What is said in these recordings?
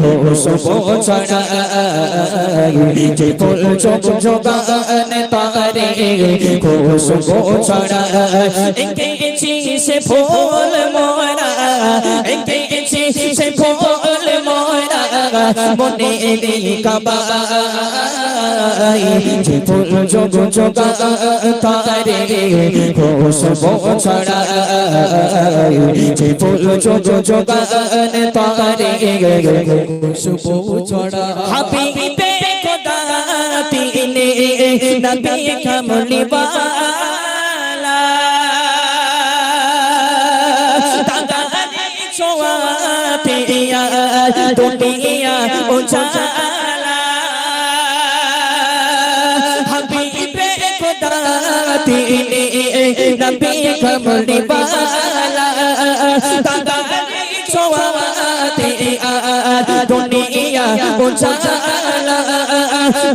খুশবু ছড়ায় যে ফুল যোগ যোগ তারে খুশবু ছড়ায় এঁকেছি সে ফুল মোরা এঁকেছি সে ফুল মোরা মনের কাবা যে ফুল যোগ যোগ তারে খুশবু ছড়ায় যে ফুল ছোট জোগান তারে খুশবু ছড়া হাবিবে খোদা তিনে নবী কামলি বালা তাগানি ছোয়া পিয়া দুনিয়া উজালা হাবিবে খোদা তিনে নবী কামলি বালা ছোয়া পিয়া দুনিয়া উজালা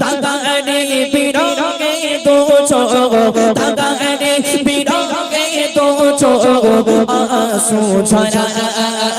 দাদারে বিরঙ্গে দো চো দাদারে বিরঙ্গে দো চো আসু ছড়াই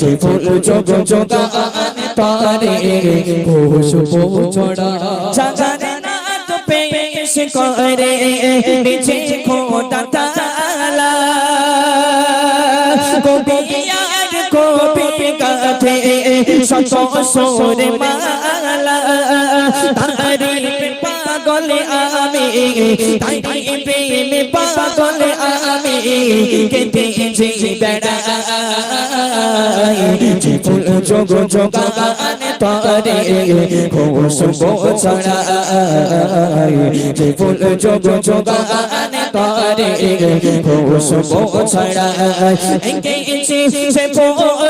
যে ফুল যোগ যোগান তারে খুশবু ছড়াই জাগানে নাত পেশ করে নিচে খোদা তালা কবিয়ার কবি গাথে শত সোরে মালা তারি পাগল আমি তারি প্রেমে পাগল আমি কেটে যে বেড়াই যে ফুল যোগ যোগান তারে খুশবু ছড়াই যে ফুল যোগ যোগান তারে খুশবু ছড়াই এঁকেছি সে ফুল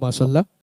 ছড়াই মাশাল্লাহ